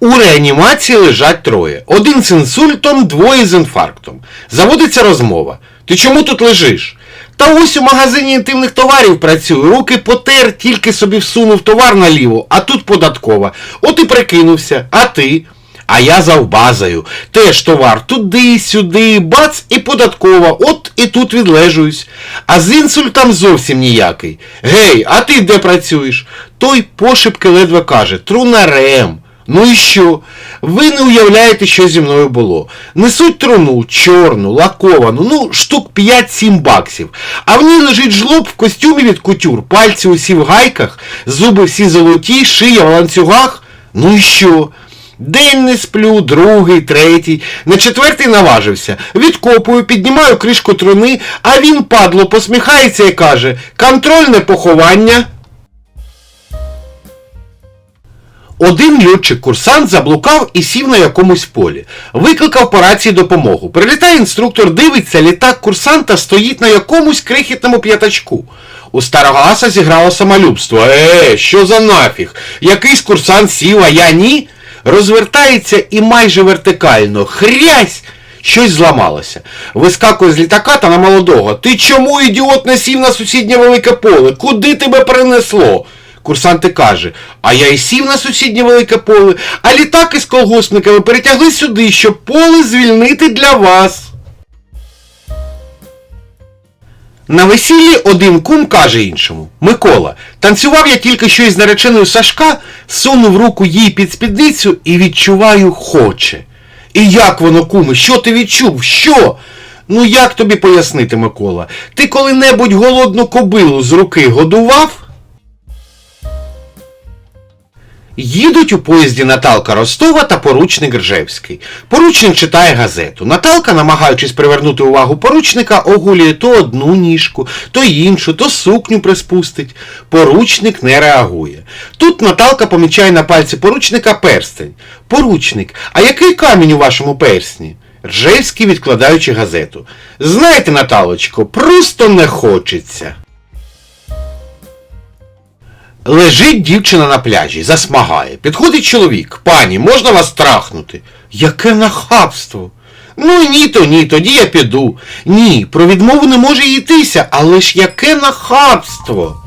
У реанімації лежать троє. Один з інсультом, двоє з інфарктом. Заводиться розмова. Ти чому тут лежиш? Та ось у магазині інтимних товарів працюю, руки потер, тільки собі всунув товар наліво, а тут податкова. От і прикинувся. А ти? А я завбазаю. Теж товар туди, сюди, бац і податкова. От і тут відлежуюсь. А з інсультом зовсім ніякий. Гей, а ти де працюєш? Той пошепки ледве каже, трунарем. Ну і що? Ви не уявляєте, що зі мною було. Несуть труну, чорну, лаковану, ну, штук 5-7 баксів. А в ній лежить жлоб в костюмі від кутюр, пальці усі в гайках, зуби всі золоті, шия в ланцюгах. Ну і що? День не сплю, другий, третій, на четвертий наважився. Відкопую, піднімаю кришку труни, а він, падло, посміхається і каже: контрольне поховання. Один льотчик-курсант заблукав і сів на якомусь полі. Викликав по рації допомогу. Прилітає інструктор, дивиться, літак курсанта стоїть на якомусь крихітному п'ятачку. У старого аса зіграло самолюбство. Е, що за нафіг? Якийсь курсант сів, а я ні? Розвертається і майже вертикально. Хрясь! Щось зламалося. Вискакує з літака та на молодого. Ти чому, ідіот, не сів на сусіднє велике поле? Куди тебе перенесло? Курсанти каже, а я і сів на сусіднє велике поле, а літак із колгоспниками перетягли сюди, щоб поле звільнити для вас. На весіллі один кум каже іншому Микола, танцював я тільки що із нареченою Сашка, сунув руку їй під спідницю і відчуваю хоче. І як воно, куме, що ти відчув? Що? Ну як тобі пояснити, Микола? Ти коли-небудь голодну кобилу з руки годував? Їдуть у поїзді Наталка Ростова та поручник Ржевський. Поручник читає газету. Наталка, намагаючись привернути увагу поручника, огулює то одну ніжку, то іншу, то сукню приспустить. Поручник не реагує. Тут Наталка помічає на пальці поручника перстень. Поручник, а який камінь у вашому персні? Ржевський, відкладаючи газету. Знаєте, Наталочко, просто не хочеться. Лежить дівчина на пляжі, засмагає. Підходить чоловік. Пані, можна вас трахнути? Яке нахабство. Ну ні, то ні, тоді я піду. Ні, про відмову не може йтися, але ж яке нахабство.